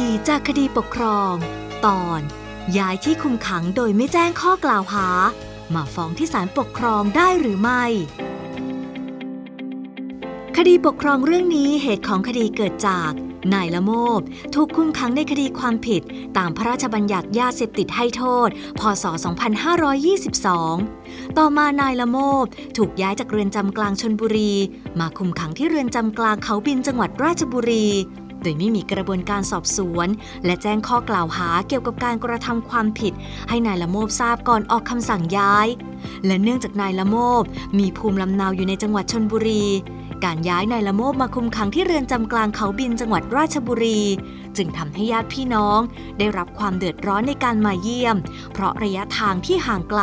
ดีๆ จากคดีปกครอง ตอนย้ายที่คุมขังโดยไม่แจ้งข้อกล่าวหา มาฟ้องที่ศาลปกครองได้หรือไม่ คดีปกครองเรื่องนี้เหตุของคดีเกิดจาก นายละโมบ ถูกคุมขังในคดีความผิด ตามพระราชบัญญัติยาเสพติดให้โทษ พศ 2522 ต่อมานายละโมบ ถูกย้ายจากเรือนจำกลางชนบุรี มาคุมขังที่เรือนจำกลางเขาบินจังหวัดราชบุรี โดยไม่มีกระบวนการสอบสวน และแจ้งข้อกล่าวหาเกี่ยวกับการกระทำความผิด ให้นายละโมบทราบก่อนออกคำสั่งย้าย และเนื่องจากนายละโมบมีภูมิลำเนาอยู่ในจังหวัดชนบุรี การย้ายนายละโมบมาคุมขังที่เรือนจำกลางเขาบินจังหวัดราชบุรี จึงทำให้ญาติพี่น้อง ได้รับความเดือดร้อนในการมาเยี่ยม เพราะระยะทางที่ห่างไกล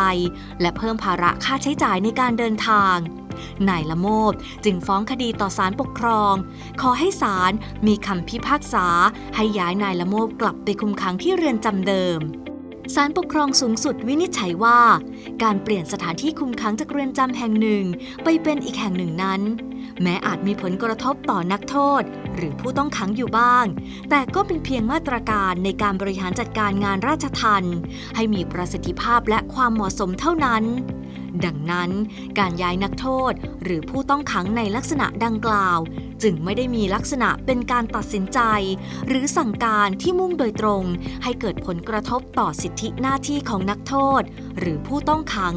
และเพิ่มภาระค่าใช้จ่ายในการเดินทาง นายละโมบจึงฟ้องคดีต่อศาลปกครอง ขอให้ศาลมีคำพิพากษา ให้ย้ายนายละโมบกลับไปคุมขังที่เรือนจำเดิมศาลปกครองสูงสุดวินิจฉัยว่า การเปลี่ยนสถานที่คุมขังจากเรือนจำแห่งหนึ่ง ไปเป็นอีกแห่งหนึ่งนั้น แม้อาจมีผลกระทบต่อนักโทษ หรือผู้ต้องขังอยู่บ้าง แต่ก็เป็นเพียงมาตรการในการบริหารจัดการงานราชทัณฑ์ให้มีประสิทธิภาพและความเหมาะสมเท่านั้นดังนั้นการย้ายนักโทษหรือผู้ต้องขังในลักษณะดังกล่าว จึงไม่ได้มีลักษณะเป็นการตัดสินใจ หรือสั่งการที่มุ่งโดยตรง ให้เกิดผลกระทบต่อสิทธิหน้าที่ของนักโทษ หรือผู้ต้องขัง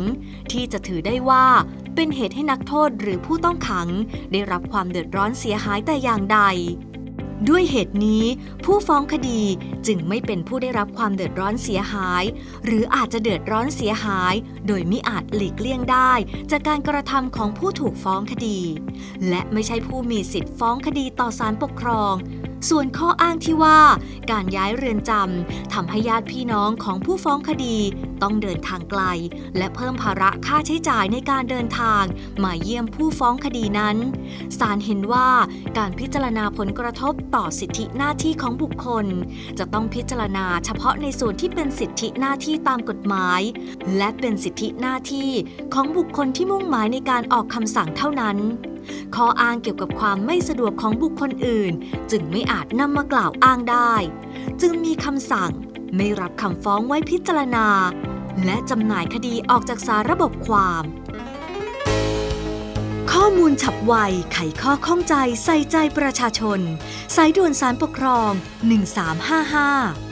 ที่จะถือได้ว่าเป็นเหตุให้นักโทษหรือผู้ต้องขัง ได้รับความเดือดร้อนเสียหายแต่อย่างใด ด้วยเหตุนี้ ผู้ฟ้องคดีจึงไม่เป็นผู้ได้รับความเดือดร้อนเสียหาย หรืออาจจะเดือดร้อนเสียหาย โดยมิอาจหลีกเลี่ยงได้ จากการกระทำของผู้ถูกฟ้องคดี และไม่ใช่ผู้มีสิทธิ์ฟ้องคดีต่อศาลปกครอง ส่วนข้ออ้างที่ว่า การย้ายเรือนจำทำให้ญาติพี่น้องของผู้ฟ้องคดี ต้องเดินทางไกล และเพิ่มภาระค่าใช้จ่ายในการเดินทาง มาเยี่ยมผู้ฟ้องคดีนั้นศาลเห็นว่าการพิจารณาผลกระทบต่อสิทธิหน้าที่ของบุคคล จะต้องพิจารณาเฉพาะในส่วนที่เป็นสิทธิหน้าที่ตามกฎหมาย และเป็นสิทธิหน้าที่ของบุคคลที่มุ่งหมายในการออกคำสั่งเท่านั้น ข้ออ้างเกี่ยวกับความไม่สะดวกของบุคคลอื่น จึงไม่อาจนำมากล่าวอ้างได้ จึงมีคำสั่ง ไม่รับคำฟ้องไว้พิจารณา และจำหน่ายคดีออกจากสารระบบความ ข้อมูลฉับไว ไขข้อข้องใจใส่ใจประชาชน สายด่วนสารปกครอง 1355